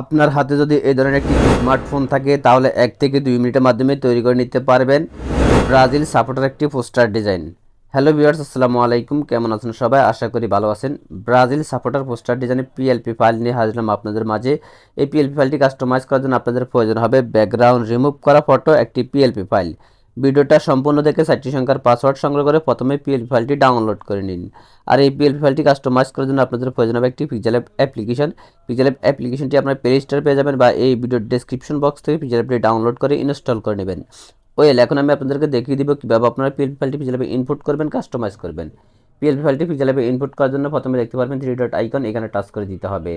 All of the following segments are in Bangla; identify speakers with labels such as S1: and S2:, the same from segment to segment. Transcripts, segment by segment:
S1: আপনার হাতে যদি এই ধরনের একটি স্মার্টফোন থাকে, তাহলে এক থেকে দুই মিনিটের মাধ্যমে তৈরি করে নিতে পারবেন ব্রাজিল সাপোর্টার একটি পোস্টার ডিজাইন। হ্যালো ভিউয়ার্স, আসসালামু আলাইকুম। কেমন আছেন সবাই? আশা করি ভালো আছেন। ব্রাজিল সাপোর্টার পোস্টার ডিজাইনে পিএলপি ফাইল নিয়ে হাজিরলাম আপনাদের মাঝে। এই পিএলপি ফাইলটি কাস্টমাইজ করার জন্য আপনাদের প্রয়োজন হবে ব্যাকগ্রাউন্ড রিমুভ করা ফটো একটি পিএলপি ফাইল ভিডিওটা সম্পূর্ণ দেখে সাইটটি সংখ্যার পাসওয়ার্ড সংগ্রহ করে প্রথমে পিএলপি ফাইলটি ডাউনলোড করে নিন। আর এই পিএলপি ফাইলটি কাস্টমাইজ করার জন্য আপনাদের প্রয়োজন হবে একটি pixel app application pixel app অ্যাপ্লিকেশনটি আপনার প্লে স্টোর পেয়ে যাবেন বা এই ভিডিওর ডেসক্রিপশন বক্স থেকে পিক্সেল অ্যাপটি ডাউনলোড করে ইনস্টল করে নেবেন। ওয়েল, এখন আমি আপনাদেরকে দেখিয়ে দিব কীভাবে আপনারা পিএলপি ফাইলটি পিক্সেল অ্যাপে ইনপুট করবেন কাস্টমাইজ করবেন। পিএলপি ফাইলটি পিক্সেল অ্যাপে ইনপুট করার জন্য প্রথমে দেখতে পারবেন থ্রি ডট আইকন এখানে টাচ করে দিতে হবে।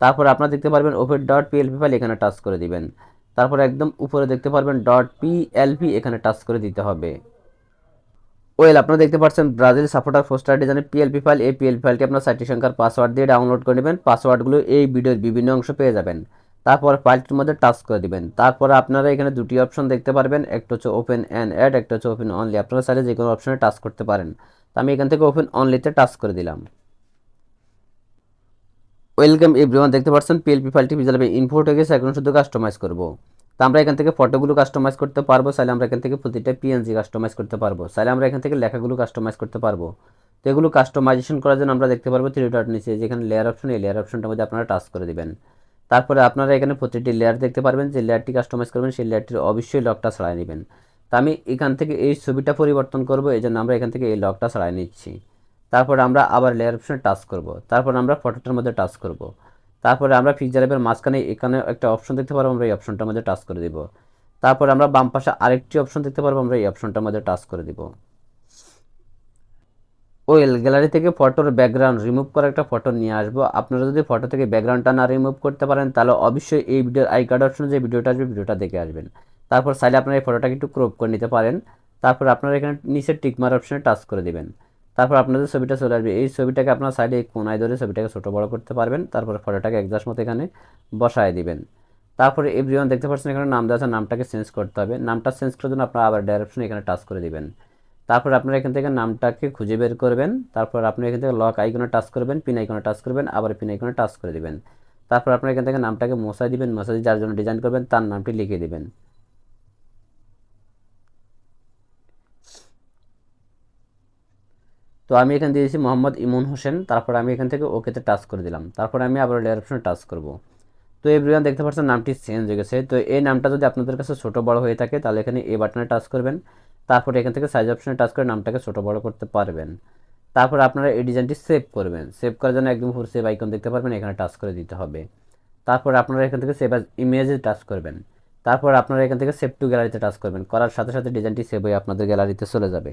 S1: তারপর আপনারা দেখতে পারবেন ওপেন ডট পিএলপি ফাইল এখানে টাচ করে দিবেন। তারপর একদম উপরে দেখতে পারবেন ডট পি পিএলপি এখানে টাচ করে দিতে হবে। ওয়েল আপনারা দেখতে পাচ্ছেন ব্রাজিল সাপোর্টার পোস্টার ডিজাইনের পিএলপি ফাইল এই পিএলপি ফাইলটি আপনার সাইটটি সংখ্যার পাসওয়ার্ড দিয়ে ডাউনলোড করে নেবেন। পাসওয়ার্ডগুলো এই ভিডিওর বিভিন্ন অংশ পেয়ে যাবেন। তারপর ফাইলটির মধ্যে টাচ করে দিবেন। তারপর আপনারা এখানে দুটি অপশন দেখতে পারবেন, একটা হচ্ছে ওপেন অ্যান্ড অ্যাড একটা হচ্ছে ওপেন অনলি আপনারা চাইলে যে কোনো অপশনে টাচ করতে পারেন। তো আমি এখান থেকে ওপেন অনলিতে টাচ করে দিলাম। ওয়েলকাম এভরিওয়ান দেখতে পাচ্ছেন পিএলপি ফাইলটি ভিজালবে ইনপুট হয়ে গেছে, এখন শুধু কাস্টমাইজ করব। তো আমরা এখান থেকে ফটোগুলো কাস্টমাইজ করতে পারব, চাইলে আমরা এখান থেকে প্রতিটা পিএনজি কাস্টমাইজ করতে পারব। চাইলে আমরা এখান থেকে লেখাগুলো কাস্টমাইজ করতে পারব। তো এগুলো কাস্টমাইজেশন করার জন্য আমরা দেখতে পারব থ্রি ডট নিচে, যেখানে লেয়ার অপশন এই লেয়ার অপশনটার মধ্যে আপনারা টাচ করে দেবেন। তারপরে আপনারা এখানে প্রতিটি লেয়ার দেখতে পারবেন, যে লেয়ারটি কাস্টমাইজ করবেন, সেই লেয়ারটির অবশ্যই লকটা ছাড়াই নেবেন। তো আমি এখান থেকে এই ছবিটা পরিবর্তন করব এই জন্য আমরা এখান থেকে এই লকটা ছাড়াই নিচ্ছি। তারপর আমরা আবার লেয়ার অপশনে টাচ করব। তারপর আমরা ফটোটার মধ্যে টাচ করব। তারপরে আমরা পিকচার অ্যাপের মাঝখানে এখানে একটা অপশন দেখতে পারব, আমরা এই অপশনটার মধ্যে টাচ করে দিব। তারপর আমরা বাম পাশে আরেকটি অপশন দেখতে পারব, আমরা এই অপশনটার মধ্যে টাচ করে দিব। ওয়েল গ্যালারি থেকে ফটোর ব্যাকগ্রাউন্ড রিমুভ করা একটা ফটো নিয়ে আসব। আপনারা যদি ফটো থেকে ব্যাকগ্রাউন্ডটা না রিমুভ করতে পারেন, তাহলে অবশ্যই এই ভিডিওর আই কার্ড অপশনে যে ভিডিওটা আসবে, ভিডিওটা দেখে আসবেন। তারপর চাইলে আপনারা এই ফটোটাকে একটু ক্রপ করে নিতে পারেন। তারপর আপনারা এখানে নিচের টিকমার অপশনে টাচ করে দিবেন। তারপর আপনাদের ছবিটা চলে আসবে। এই ছবিটাকে আপনার সাইডে কোনায় ধরে ছবিটাকে ছোটো বড় করতে পারবেন, তারপর ফটোটাকে একজাস্ট মতো এখানে বসায় দিবেন। তারপরে এভরিওয়ান দেখতে পাচ্ছেন এখানে নাম দেওয়া নামটাকে চেঞ্জ করতে হবে। নামটা চেঞ্জ করার জন্য আপনারা আবার ডাইরেকশন এখানে টাচ করে দিবেন। তারপর আপনারা এখান থেকে নামটাকে খুঁজে বের করবেন। তারপর আপনি এখান থেকে লক আইকনে টাচ করবেন পিন আইকনে টাচ করবেন, আবার পিন আইকনে টাচ করে দিবেন। তারপর আপনারা এখান থেকে নামটাকে মশাই দিবেন মশাই যার জন্য ডিজাইন করবেন, তার নামটি লিখে দিবেন। তো আমি এখানে দিয়েছি মোহাম্মদ ইমন হোসেন। তারপর আমি এখান থেকে ওকেতে টাচ করে দিলাম। তারপর আমি আবার লেয়ার অপশনে টাচ করব। তো এভরিওয়ান দেখতে পাচ্ছেন নামটি চেঞ্জ হয়ে গেছে। তো এই নামটা যদি আপনাদের কাছে ছোট বড় হয়ে থাকে, তাহলে এখানে এ বাটনে টাচ করবেন। তারপর এখান থেকে সাইজ অপশনে টাচ করে নামটাকে ছোট বড় করতে পারবেন। তারপর আপনারা এই ডিজাইনটি সেভ করবেন। সেভ করার জন্য একদম উপর সেভ আইকন দেখতে পারবেন, এখানে টাচ করে দিতে হবে। তারপর আপনারা এখান থেকে সেভ ইমেজে টাচ করবেন। তারপর আপনারা এখান থেকে সেভ টু গ্যালারিতে টাচ করবেন। করার সাথে সাথে ডিজাইনটি সেভ হয়ে আপনাদের গ্যালারিতে চলে যাবে।